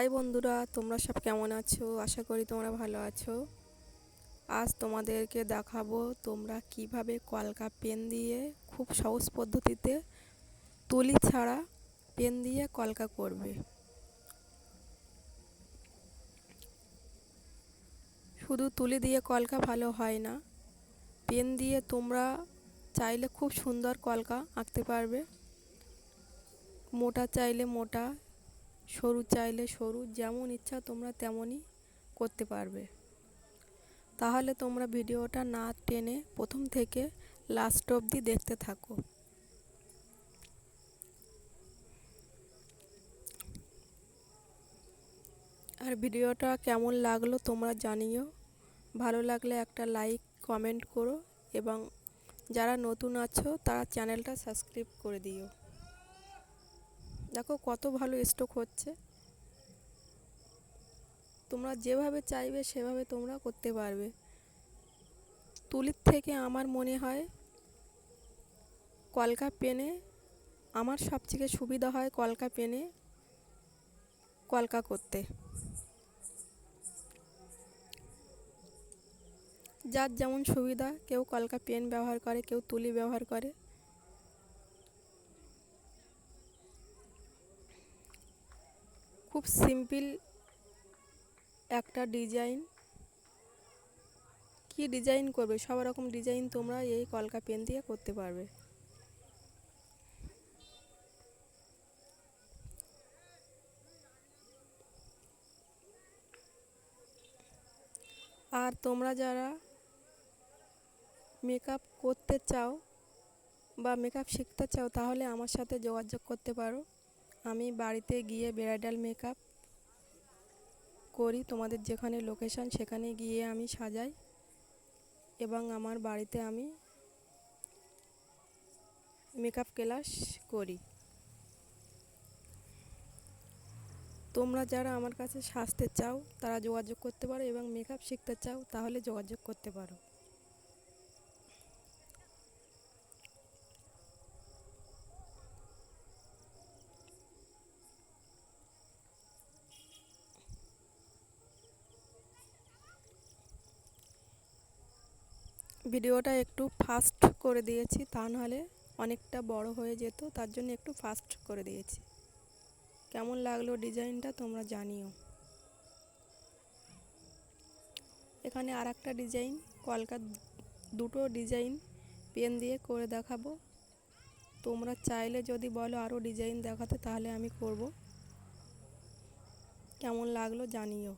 High বন্ধুরা, তোমরা সব কেমন আছো? আশা করি তোমরা ভালো আছো। আজ তোমাদেরকে দেখাবো তোমরা কীভাবে কলকা পেন দিয়ে খুব সহজ পদ্ধতিতে তুলি ছাড়া পেন দিয়ে কলকা করবে। শুধু তুলি দিয়ে কলকা ভালো হয় না, পেন দিয়ে তোমরা চাইলে খুব সুন্দর কলকা আঁকতে পারবে। মোটা চাইলে মোটা সরু চাইলে সরু, যেমন ইচ্ছা তোমরা তেমনই করতে পারবে। তাহলে তোমরা ভিডিওটা না টেনে প্রথম থেকে লাস্ট অবধি দেখতে থাকো। আর ভিডিওটা কেমন লাগল তোমরা জানিও। ভালো লাগলে একটা লাইক কমেন্ট করো এবং যারা নতুন আছো তারা চ্যানেলটা সাবস্ক্রাইব করে দিও। দেখো কত ভালো স্ট্রোক হচ্ছে। তোমরা যেভাবে চাইবে সেভাবে তোমরা করতে পারবে। তুলির থেকে আমার মনে হয় কলকা পেনে আমার সবথেকে সুবিধা হয় কলকা পেনে কলকা করতে। যার যেমন সুবিধা, কেউ কলকা পেন ব্যবহার করে, কেউ তুলি ব্যবহার করে। খুব সিম্পল একটা ডিজাইন। কি ডিজাইন করবে? সব রকম ডিজাইন তোমরা এই কলকা পেন দিয়ে করতে পারবে। আর তোমরা যারা মেকআপ করতে চাও বা মেকআপ শিখতে চাও তাহলে আমার সাথে যোগাযোগ করতে পারো। আমি বাড়িতে গিয়ে ব্রাইডাল মেকআপ করি, তোমাদের যেখানে লোকেশান সেখানে গিয়ে আমি সাজাই এবং আমার বাড়িতে আমি মেকআপ ক্লাস করি। তোমরা যারা আমার কাছে সাজতে চাও, তারা যোগাযোগ করতে পারো এবং মেকআপ শিখতে চাও, তাহলে যোগাযোগ করতে পারো। ভিডিওটা একটু ফাস্ট করে দিয়েছি, তা নাহলে অনেকটা বড় হয়ে যেত, তার জন্য একটু ফাস্ট করে দিয়েছি। কেমন লাগল ডিজাইনটা তোমরা জানিও। এখানে আর একটা ডিজাইন কলকা দুটো ডিজাইন পেন দিয়ে করে দেখাবো। তোমরা চাইলে যদি বলো আরও ডিজাইন দেখাতে, তাহলে আমি করব। কেমন লাগল জানিও।